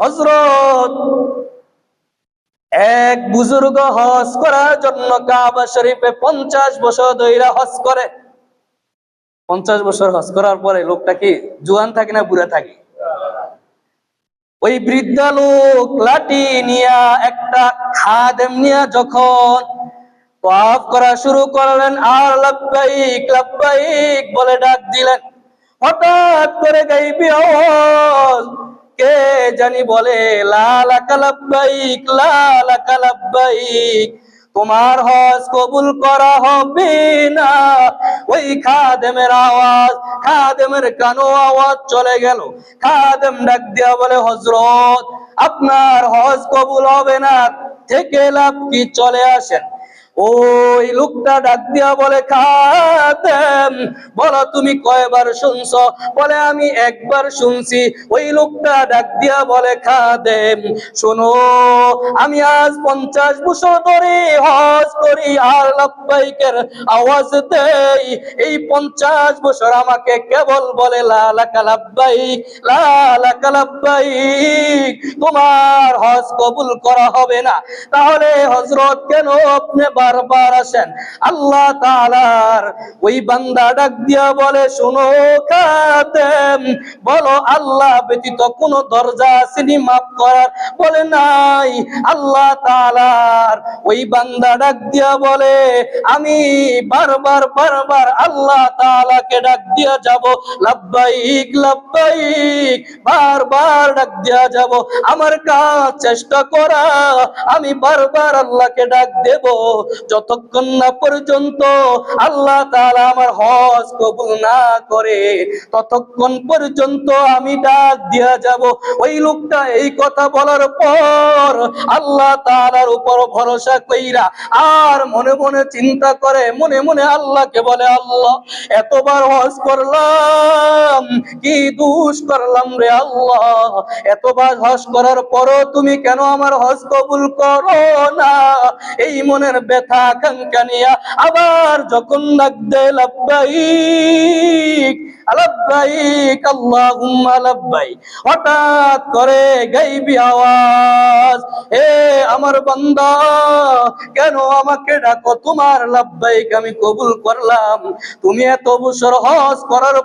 হজরত এক বুজুর্গ হজ করার জন্য কাবা শরীফে পঞ্চাশ বছর ধইরা হজ করে। পঞ্চাশ বছর হজ করার পরে লোকটা কি জুয়ান থাকে না বুড়া থাকে? ওই বৃদ্ধা লোক লাঠি নিয়া একটা খাদেম নিয়া যখন পাপ করা শুরু করলেন, আর লাব্বাইক লাব্বাইক বলে ডাক দিলেন। হঠাৎ করে গাইবি কে জানি বলে, লালা কালাব্বাইক লালা কালাব্বাইক, তোমার হজ কবুল করা হবে না। ওই খাদেমের আওয়াজ, খাদেমের কানো আওয়াজ চলে গেল। খাদেম ডাক দিয়া বলে হজরত আপনার হজ কবুল হবে না। থেকে লাভ কি চলে আসেন ওই লোকটা ডাক দিয়া বলে খাদেম বলো তুমি কয়বার শুনছো? বলে, আমি একবার শুনছি। ওই লোকটা ডাক দিয়া বলে খাদেম শোনো, আমি আজ পঞ্চাশ বছর ধরে হজ করি, আর লাব্বাইকের আওয়াজ দেই। এই পঞ্চাশ বছর আমাকে কেবল বলে লালা কালাব্বাইক লালা কালাব্বাইক তোমার হজ কবুল করা হবে না। তাহলে হজরত কেন আপনি বারবার আসেন। আল্লাহ তাআলার ওই বান্দা ডাক দিয়া বলে, শুনো বলো আল্লাহ ব্যতীত কোন দরজা আসেনি মাফ করার? বলে, নাই। আল্লাহ তাআলার ওই বান্দা ডাক দিয়া বলে, আমি বারবার বারবার আল্লাহ তাআলাকে ডাক দিয়া যাব। লাব্বাইক লাব্বাইক, বারবার ডাক দিয়া যাব। আমার কাজ চেষ্টা করা, আমি বারবার আল্লাহকে ডাক দেব। যতক্ষণ না পর্যন্ত আল্লাহ তাআলা আমার হজ কবুল না করে, ততক্ষণ পর্যন্ত আমি ডাক দিয়া যাব। ওই লোকটা এই কথা বলার পর আল্লাহ তাআলার উপর ভরসা কইরা আর মনে মনে চিন্তা করে, মনে মনে আল্লাহকে বলে, আল্লাহ, এতবার হজ করলাম, কি দুষ করলাম রে আল্লাহ? এতবার হজ করার পরও তুমি কেন আমার হজ কবুল করো না? এই মনের ব্যথা আবার যখন হঠাৎ করে গাইবি আওয়াজ হে আমার বান্দা, কেন আমাকে ডাকো? তোমার লাব্বাইক আমি কবুল করলাম। তুমি এত বছর হজ করার